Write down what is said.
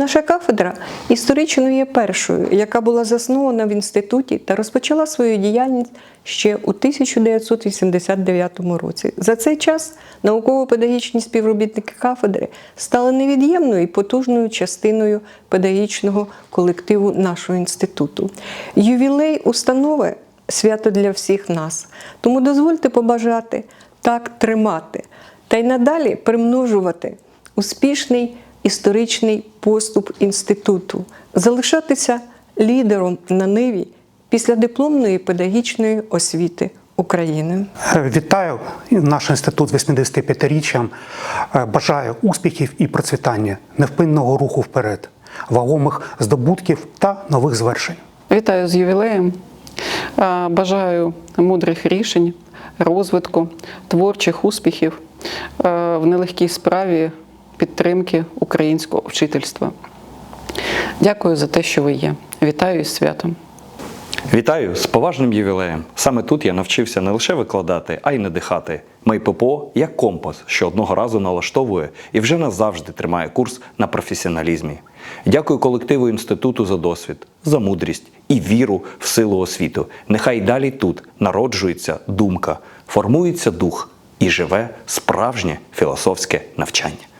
Наша кафедра історично є першою, яка була заснована в інституті та розпочала свою діяльність ще у 1989 році. За цей час науково-педагогічні співробітники кафедри стали невід'ємною і потужною частиною педагогічного колективу нашого інституту. Ювілей установи свято для всіх нас. Тому дозвольте побажати так тримати та й надалі примножувати успішний історичний поступ інституту, залишатися лідером на ниві післядипломної педагогічної освіти України. Вітаю наш інститут з 85-річчям. Е, Бажаю успіхів і процвітання, невпинного руху вперед, вагомих здобутків та нових звершень. Вітаю з ювілеєм. Е, Бажаю мудрих рішень, розвитку, творчих успіхів е, в нелегкій справі підтримки українського вчительства. Дякую за те, що ви є. Вітаю із святом. Вітаю з поважним ювілеєм. Саме тут я навчився не лише викладати, а й надихати. Мій ППО як компас, що одного разу налаштовує і вже назавжди тримає курс на професіоналізмі. Дякую колективу інституту за досвід, за мудрість і віру в силу освіту. Нехай далі тут народжується думка, формується дух і живе справжнє філософське навчання.